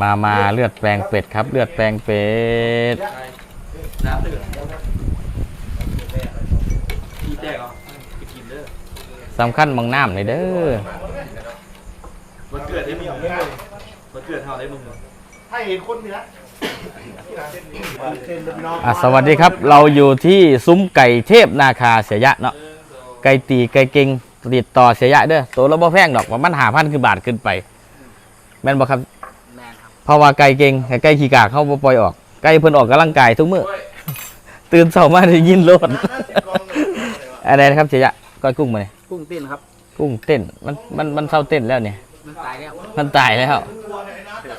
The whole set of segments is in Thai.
มามาเลือดแปลงเป็ดครับ เลือดแปลงเป็ดน้ำตื่นขี้แตกเหรอไปกินเด้อสำคัญมองน้ำเลยเด้อวันเกิดได้มึงวันเกิดเท่าได้มึงถ้าเห็นคนนี่ละเส้นเป็นน้องอะสวัสดีครับ เราอยู่ที่ซุ้มไก่เทพนาคาเสียยะเนาะไก่ตีไก่เก่งติดต่อเสียยะเด้อตัวละบ่แพงดอกว่ามันหาพันคือบาทขึ้นไป แม่นบ่ครับแมนครับ เพราะว่าไก่เก่งไก่ขี้กากเข้าบ่ปล่อยออก ไก่เพิ่นออกกำลังกายทุกมื้อตื่นเช้ามาได้ยินโลดอะไรนะครับเสียยะก้อยกุ้งมาเนี่ยกุ้งเต้นครับ กุ้งเต้นมันมันมันเศร้าเต้นแล้วเนี่ยมันตายแล้วมันตายแล้ว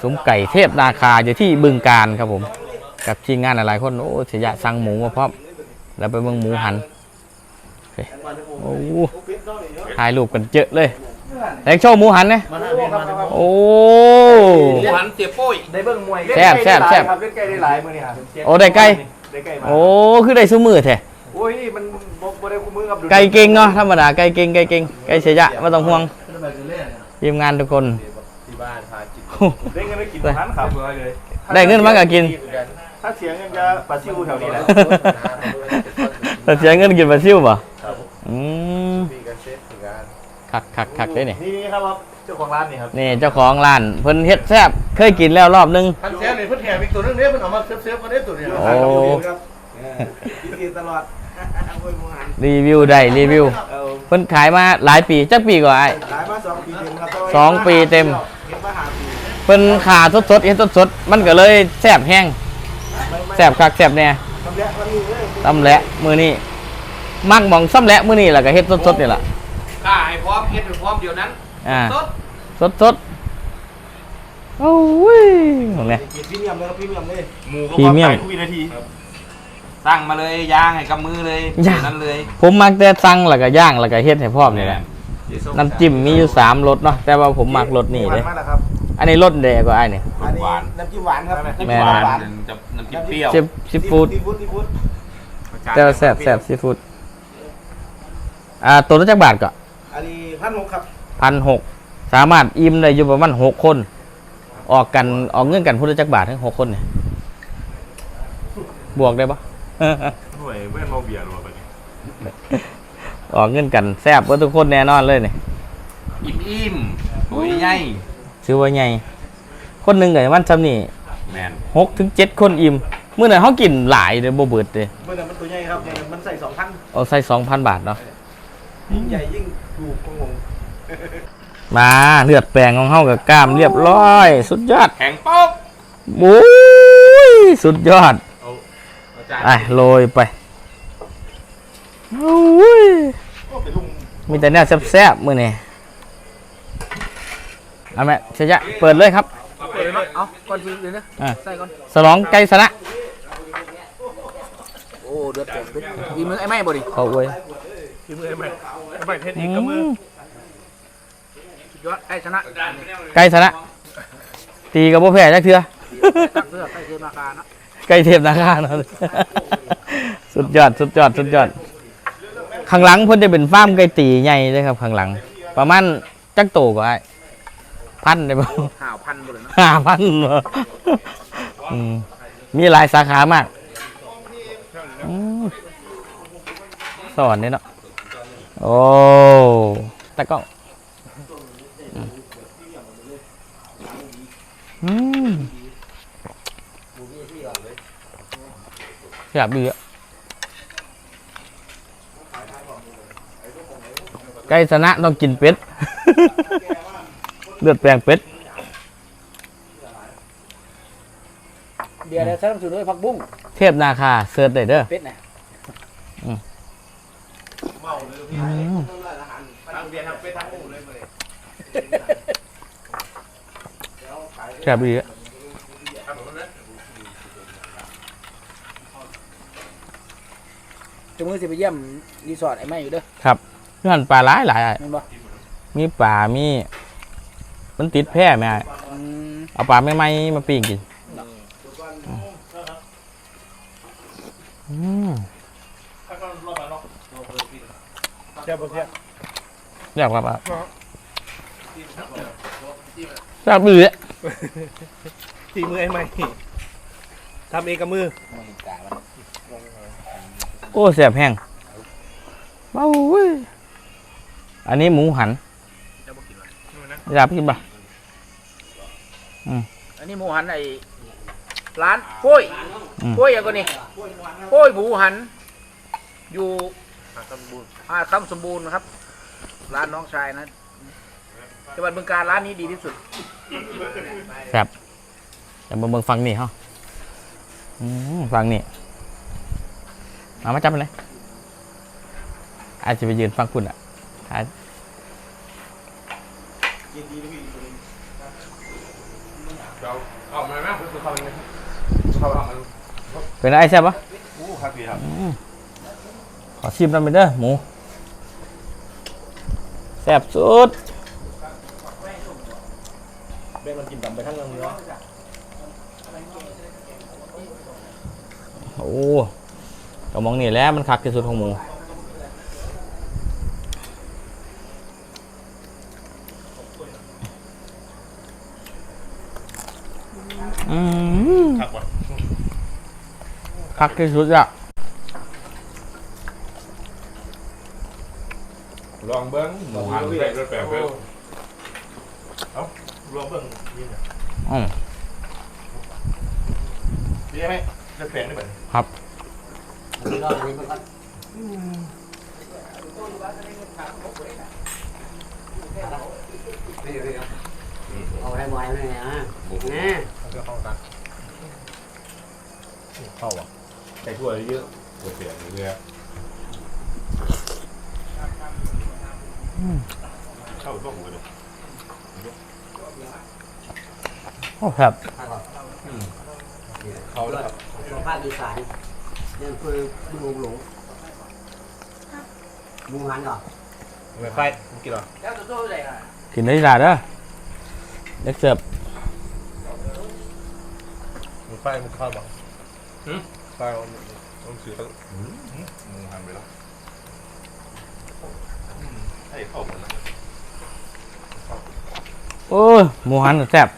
ซุ้มไก่เทพนาคาอยู่ที่บึงการครับผม กับทีมงานหลายๆคนโอ้เสียยะสั่งหมูมาพร้อมแล้วไปเบิ่งหมูหันโอเคโอ้ถ่ายรูปกันเยอะเลย แล้โชว์หมูหันเนี่ยโอ้ หมูหันเสียโป้ยได้เบิ่งมวยแซ่บแซ่บแซ่บ ครับเล่นไก่ได้หลายมื้อนี่ครับโอ้ได้ไก่ ได้ไก่มาโอ้คือได้ซุ้มือแท้โอ้ยมันบ่บ่ได้คู่มือกับไก่เก่งเนาะธรรมดาไก่เก่งไก่เก่งไก่เสียยะไม่ต้องห่วงทีมงานทุกคน ที่บ้านพาจิตได้เงินไปกินร้านขับเลยได้เงินมาก็กิน ถ้าเสียเงินจะปลาซิวแถวนี้แหละแต่เสียเงินกินปลาซิวป่ะอืม คักคักคักได้เนี่ยนี่ครับครับเจ้าของร้านนี่ครับนี่เจ้าของร้านเพิ่นเฮ็ดแซ่บเคยกินแล้วรอบนึงท่านเสียนี่เพิ่นแถมอีกตัวนึงเนี่ยเพิ่นเอามาเซฟๆกันได้ตัวนี้โอ้ครับกินตลอดโอ้ยหมูหันรีวิวได้รีวิวเอาเพิ่นขายมาหลายปีจักปีกว่าไอ้ขายมาสองปีเต็มครับสองปีเต็มเห็นมาหาปีเพิ่นขาสดสดๆเฮ็ดสดสดๆมันก็เลยแซ่บแห้งแซ่บคักแซ่บแน่ทำแล้วมันนี่เลยตำแหละมื้อนี้มักหมองซ้ำแหละมื้อนี้แล้วก็เฮ็ดสดสดๆนี่ล่ะ อมเดี๋ยวนั้นอ่า สดสดสดๆโอ้ยของเนี่ย กินพรีเมียมเลยครับพรีเมียมเลย หมูก็พรีเมียมคุยนาทีสั่งมาเลยย่างให้กับมือเลยย่าง นั้นเลยผมมักแต่สั่งแล้วก็ย่างแล้วก็เฮ็ดให้พร้อมนี่แหละน้ำจิ้มมีอยู่สามรสเนาะแต่ว่าผมมักรสนี่เลยมาแล้วครับ อันนี้รสแดงกว่าไอ้นี่อันนี้น้ำจิ้มหวานครับแม่หนวาน หวานจะน้ำจิ้มเปรี้ยวซิซีฟู้ดซีฟู้ดซีฟู้ดแต่ว่าแซ่บแซ่บซีฟู้ดอ่าตัวละจักบาทก็อันนี้ พันหกครับพันหกสามารถอิ่มได้อยู่ประมาณหกคน ออกกันออกเงินกันพุทธจักบาททั้งหกคนเนี่ยบวกได้ปะหน่วยเว้นโมเบียร์หรือเปล่าออกเงินกันแซ่บเพื่ทุกคนแน่นอนเลยเนี่ยอิ่มอิ่มโอ้ยใหญ่ซื้อไว้ไงคนหนึ่งกับมันทำนี่แมนหกถึงเจ็ดคนอิ่มเมื่อไหร่เขากินหลายเลยโบเบิดเลยเมื่อนั้นมันตัวใหญ่ครับเนี่ยมันใส่สองพันเอาใส่สองพันบาทเนาะยิ่งใหญ่ยิ่งถูกของผม มาเลือดแปลงของเฮากับกล้ามเรียบร้อย สุดยอดแข็งป๊อกโอ้ยสุดยอดเอาจานไปโรยไปโอ้ยก็เป็นลุงมีแต่แนวแซ่บๆมือนี่เอาแม่เชยะเปิดเลยครับ เปิดเลยเนาะเอาก่อนทีเลยนะอะ ใส่ก่อน สลองไก่สนะโอ้เดือดเดือดเดือดมีมือไอ้แม่บ่ดิขออวยทีมือใหม่ใหม่เทคนิอืคกับมือมสุด ยอดไอ้ชนะไก่สนะ ตีกับโบแพ้จักเถื่อตักเสื้อใส่เทมาคาเนาะไก่เทพนาคาเนาะสุดยอดสุดยอดสุดยอด ข้างหลังเพิ่นจะเป็นฟาร์มไก่ตีใหญ่เลยครับ ข้างหลัง ประมาณจักโตก็ได้พันได้บ่ห่าวพันบ่เลยเนาะห้าพันอืมมีหลายสาขามากอืมสอนนี่เนาะ โอ้ตะกล้องอืม อืมอยากดีอะไก่ชนะต้องกินเป็ด เลือดแปลงเป็ด เบียร์เดี๋ยวใส่น้ำสูตรด้วยผักบุ้งเทพนาคาเซิร์ชได้เด้อเป็ดน่ะเบียร์ทำไปทั้งหมู่เลยเลย แซ่บดีอะจะมือสิไปเยี่ยมรีสอร์ทไอ้แม่อยู่เด้อเงื่อนปลาหลายหลายอะแม่นบ่มีปลา มี มันติดแพร่ไหมอะอืมเอาปลาไม่ไหมมาปิ้งกินอืมเจ้าบ่เจ้าแซ่บครับอะแซ่บดีอะ ตีมือไอ้ใหม่ทำเองกับมือโอ้แสบแห้งเบ้าเว้ยอันนี้หมูหันอยากไปกินปะอันนี้หมูหันไอ้ร้านโป้ยอืมโป้ยอย่างก็นี่โป้ยหมูหัน อยู่อ่าคำสมบูรณ์นะครับ ร้านน้องชายนะจังหวัดบึงการร้านนี้ดีที่สุด แสบเดี๋ยวมาเบิ่งฟังนี่ฮาอืมฟังนี่เอามาจับเลยอาจจะไปยืนฟังคุณอะอาเอามาไป็นไอ้แซ่บปะขอชิมน้ำไปเด้อหมูแซ่บสุด เบ้มันกินต่ำไปทั้งเนื้อโอ้ก็มองนี่แหล้วมันคักที่สุดของหมูอืมครับว่ะคักที่สุดอะลองเบิ้งหมูหันใส่รถแปลกเบิ้ง รวมเบิ่งนี่เนี่ยอืมดีไหมจะแปลงได้แบบครับเอาได้บ่อยเลยนะนะก็เข้ากันเข้าอะใส่ถั่วเยอะรถเปลี่ยนเรื่อยเข้าก็หูเลย โอ้ครับ เขาแล้วเราภาคอีสานเนี่ยคือหมูหลงหมูหันก่อไม่ไฟกินหรอแล้วตัวอะไรอะกินได้ดีเด้อเล็กเสิร์ฟไม่ไฟมันเข้าวบ่ไฟต้องซื้อตั้งหมูหันไปแล้วให้เข้าหมดโอ้หมูหันแซ่บ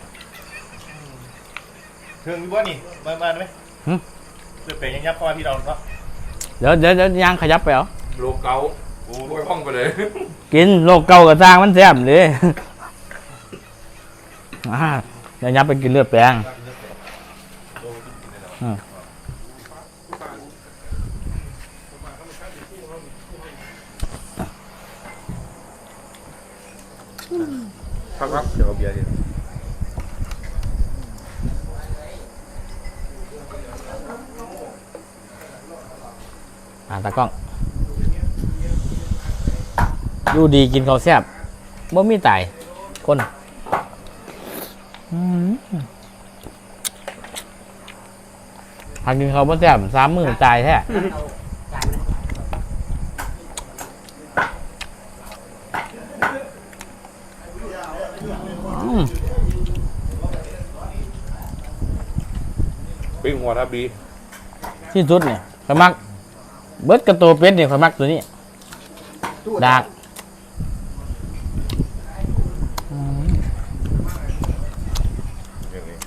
เครื่องวิบวันี่มามาไหมจะแปลงยังยับเข้ามาพี่เราเนาะเดี๋ยวเดี๋ยวเดี๋ยวย่างขยับไปเหรอโลเกาโอ้ยห้องไปเลยกินโลกเก่ากับสร้างมันแซ่บเลยอ่าเดี๋ยวยับไปกินเลือดแปลงครับครับเดี๋ยวเอาเบียร์ดิ อ่าตากล้องอยู่ดีกินข้าวแซ่บบ่มีตายคนอืมหากกินข้าวบ่แซ่บสามมื้อตายแท้จ่ายไหมอืมปิ้งหัวทับดีที่สุดเนี่ยข่อยมัก เบิดกระโตเป็ดเนี่ยข่อยมักตัวนี้ดากอืม อย่างนี้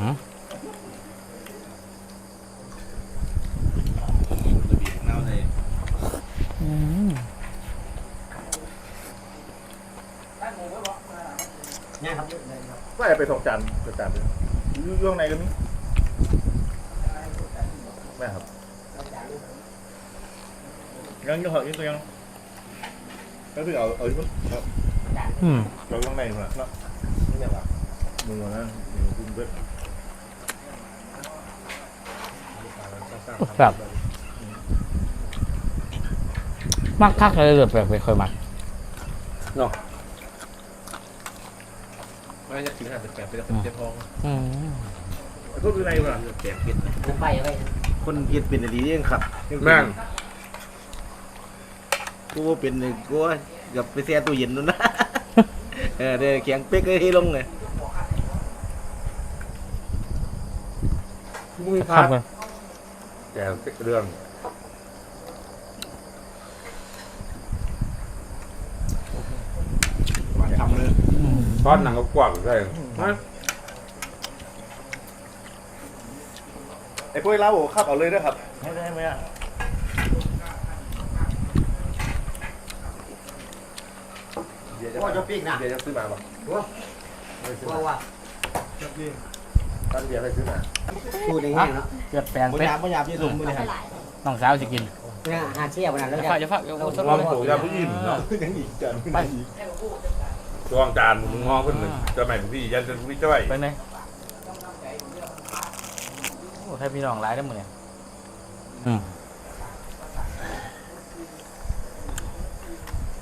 อืม เนี่ยครับ ว่า ไปสองจานจะจานเลยอยู่ข้างในก็มีแม่ครับยังยังเหรอยังตัวยังก็คือเอาเอาที่มันครับอืมเราข้างในมันเนาะนี่ไงวะมือนะมือคุณเบิดแบบมักคักเลยเลือดแปลกไปค่อยมัก ไม่จะกินอาหารแปลกๆไปแล้วเจ็บท้องอืมก็คือในมันแปลกผิดผมไปไว้คนเฮ็ดเป็นอะไรเองครับแม่งกูว่าเป็นเลยกูว่ากับไปแช่ตู้เย็นนู่นนะเออเดี๋ยวแข็งเป๊กเลยให้ลงเลยมุ้ยคพัรับกกันแกเรื่อง ทำเลย ทอดหนังก็กว้างใช่ไหมไอ้พวกเราขับเอาเลยนะครับให้ได้ไหมอะเดี๋ยวจะว่าจะปีกนะเดี๋ยวจะซื้อมาป่ะว่าวว่าจะปีกตอนเดี๋ยวไปซื้อมาพูดอย่างนี้เนาะเกิดแปลงเป็ดญาปัญญาพี่สุ่มไปเลยครับน้องสาวจะกินเนี่ยหาเชี่ยวขนะแล้วจะฝากจะฝากเอาสดลองเลยโถยาผู้หญิงเนาะยังอีกจันไป จองจานมึงมองคนหนึ่งจะใหม่พี่ยันจะพี่จ้อยไปไหนโอ้ให้พี่น้องร้ายได้หมดเนี่ยอืม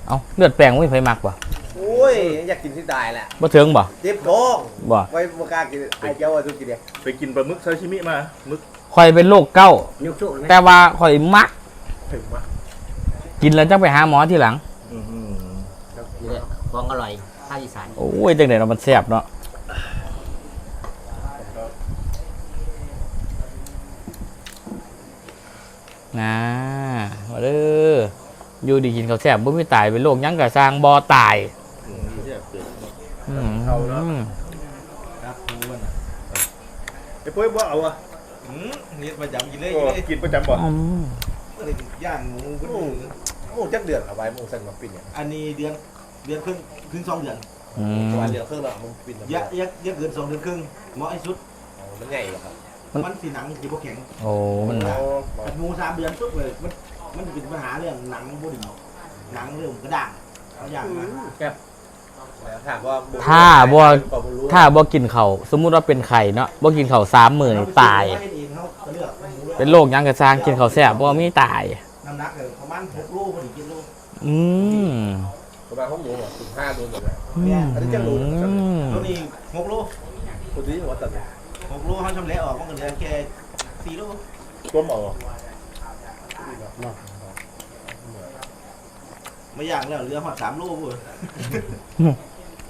เอาเลือดแปลงไม่ไฟมักบ่โอ้ย อยากกินที่ตายแหละบ่เทิงบ่เจ็บท้องบ่ไว้บ่กล้ากินไอ้เจ้าว่าทุกกินเดียวไปกินปลาหมึกซาชิมิมาหมึกคอยเป็นโรคเก้ายุกชุกไหมแต่ว่าคอยมักถึงมากินแล้วจะไปหาหมอทีหลังนี่แหละของอร่อยภาคอีสานโอ้ยจังได๋เนาะมันแซ่บเนาะนะมาเด้ออยู่ดีกินข้าวแซ่บบ่มีตายเป็นโรคหยังก็สร้างบ่ตายอืมครับไอ้พวกว่าเอาอะอืมนี่ประจำกินเลยก็กินเลยกินประจำบ่อืมย่างหมูขึ้นโอ้โหจักเดือนเอาไว้มึงสั่นมาปิดเนี่ยอันนี้เดือน เดือนครึ่งครึ่งสองเดือนอืมวันเดือนครึ่งแล้วมึงปิดยะยะยะเกินสองเดือนครึ่งเหมาะที่สุดมันใหญ่เหรอครับมันสีหนังจีบแข็งโอ้ มันแต่งูสามเดือนสุดเลยมันมันเป็นปัญหาเรื่องหนังบดีหนังเรื่องกระด้างเขาอย่างมาถามว่าถ้าบ่ถ้าบ่กินข้าวสมมุติว่าเป็นไข่เนาะบ่กินข้าวสามมื้อนี่ตายเเองเขาก็เลือกหมูเป็นโรคหยังก็สร้างกินข้าวแซ่บบ่มีตาย น้ำหนักเลยประมาณหกโลพอดีกินโลอืม ประมาณห้องหมูอะถึงห้าโดนเลยอืมตัวนี้หกโลคนที่หัวตัดหกโลเขาชำแหละออกมันก็เหลือแค่สี่โลต้มเอาไม่อย่างแล้วเหลือหอดสามโลเว้ย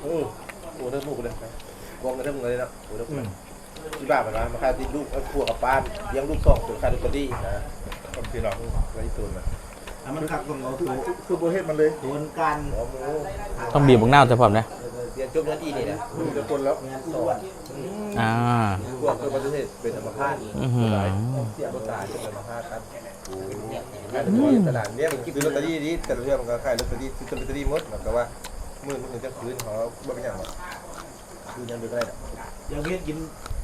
โอ้โหเรื่องลูกเลยกองกันเรื่องเลยนะโอ้เรื่องที่บ้านมันมามาค่าที่ลูกครัวกับป้านเลี้ยงลูกสองถึงค่าลูกกระดี่นะต้มทีหลังไว้ตุนนะ ถ้ามันขักต้องเอาตัวคือโบเฮ็ดมันเลยตัวการหัวหมูต้องบีบบักนาวแต่พร้อมนะเรียนจบนาทีนี่นะดูจะคนแล้วงานอ้วนอ่าพวกคือประเทศเป็นธรรมชาติอื้อหือเสียบตายเป็นธรรมชาติครับขายตลาดเนี่ยมันซื้อลอตเตอรี่นี้แต่ละเรื่องมันก็ขายลอตเตอรี่ซื้อลอตเตอรี่หมดมันก็ว่ามือมันจะคืนเขาบ่เป็นอย่างหรอกคืนยังดูได้อย่างเฮ็ดกิน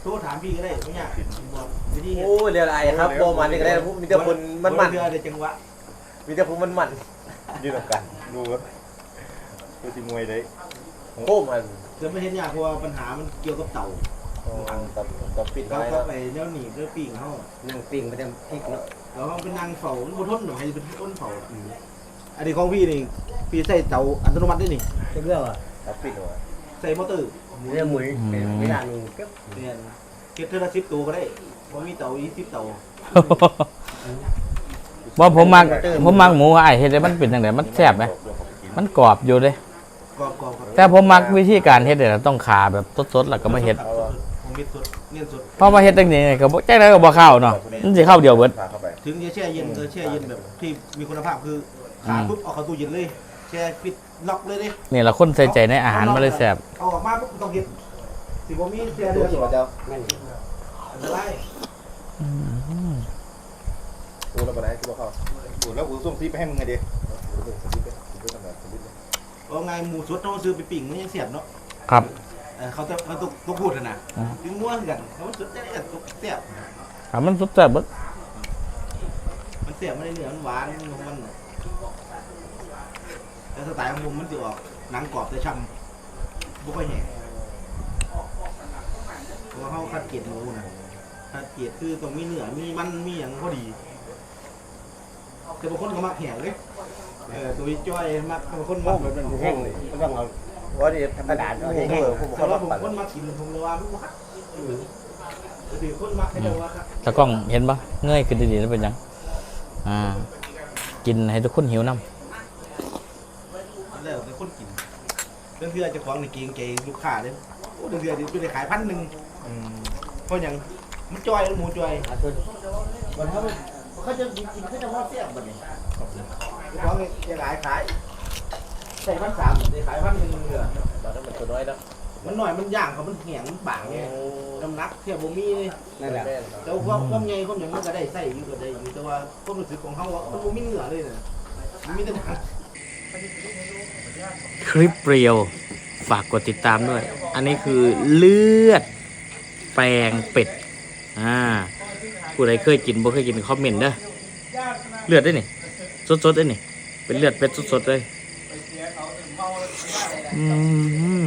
โทรถามพี่ก็ได้ไม่ยากบอกวิธีเฮ็ดโอ้เรียนอะไรครับโบมันนี่ก็ได้มีแต่คนมันมันเรือเดี๋ยวจังหวะ มีแต่คนมันมันยืนกันดูว่าดูทีมวยได้โค้มันจะไม่เห็นยากเพราะว่าปัญหามันเกี่ยวกับเต่าตับตับปิดเขาไว้ก็แล้วไปแนวหนีเพื่อปีงเขานั่งปิ้งไปเต็มพริกเนาะแล้วเขาเป็นนางเฝ้ามันบ่ทนหรอกให้เป็นต้นเฝ้าอันนี้ของพี่นี่พี่ใส่เตาอัตโนมัติด้วยนี่จะเลือกอะตับปิดเอาไว้ใส่มอเตอร์เรื่องหมูไม่ได้นี่ก็เนี่ยเก็บเท่าละสิบตัวก็ได้เพราะมีเตายี่สิบเตา ว่าผมมักผมมักหมูไอ้ายเฮ็ดให้มันเป็นจังไดมันแซ่บไหมมันกรอบอยู่เด้ กรอบกรอบครับแต่ผมมักวิธีการเฮ็ดเนี่ยต้องขาแบบสดๆแล้วก็มาเฮ็ดผมมีสดเนียนสด เพราะมาเฮ็ดจังนี้ก็บ่จังได๋ก็บ่เข้าเนาะมันสิเข้าเดียวเบิดพาเข้าไป ถึงจะแช่เย็นก็แช่เย็นแบบที่มีคุณภาพคือขาปุ๊บเอาเข้าตู้เย็นเลยแช่ปิดล็อกเลยดินี่ละคนใส่ใจในอาหารมาเลยแซ่บเอาออกมาปุ๊บต้องเก็บสิบ่มีแช่ตัเดืวอนที่ว่าจะแม่นอันตราย กูเราไปไหนกูเข้าโอ้แล้วกูส่งซีไปให้มึงไงดิกูเป็นสลิปเลยกูทำงานสลิปเลยเอาไงหมูสดต้องซื้อไปปิ้งมันยังเสียบเนาะครับเออเขาจะเขาต้องต้องพูดนะนะอืม ถึงม้วนกันเขาสดจะได้กันเสียบถ้ามันสุดแซ่บเบิดมันเสียบไม่ได้เนื้อมันหวานของมันน่ะแต่สไตล์ของผมมันจะออกหนังกรอบแต่ช่ำบุค่อยแห้งเพราะว่าเขาคัดเกล็ดหมูนะคัดเกล็ดคือต้องมีเนื้อมีมันมีอย่างพอดี แต่บางคนก็มักแห้งเลยเออตัวจ้อยมักบางคนมักแบบนั้นแห้งเลยมันต้องเอาว่าดีธรรมดาเนาะแห้งเออผมแต่เขาว่ารับผมปั่นคนมักกินผมเลยว่าไม่ว่าเออถือคนมักให้เราว่าครับตะกล้องเห็นปะเงยขึ้นดีๆแล้วเป็นหยังอ่ากินให้ทุกคนหิวน้แล้วแต่คนกินเรื่องเพื่อจะคว้างในเกงเกงลูกค้าเลยโอ้เรื่องเพื่อจะไปขายพันหนึ่งเพราะหยังมันจอยหรือหมูจอยอาเพิ่นมัน เขาเขาจะกินเขาจะพอเสียบแบบนี้เพราะจะขายขายใส่พันสามเลยขายพันหนึ่งเหลือตอนนั้นมันตัวน้อยแล้วมันหน่อยมันย่างเขามันแข็งมันบางไงน้ำหนักเทียบบ่มีเลยนั่นแหละแต่ว่าความใหญ่ความอย่างมันก็ได้ใส่อยู่ก็ได้อยู่แต่ว่าความรู้สึกของเขาว่ามันบ่มีเนื้อเลยน่ะมันมีแต่หนังคลิปเรียวฝากกดติดตามด้วย อันนี้คือเลือดแปลงเป็ด อ่า ผู้ใดเคยกินบ่เคยกินคอมเมนต์เด้อเลือดได้นี่สดๆได้นี่เป็นเลือดเป็ดสดๆเลยอืม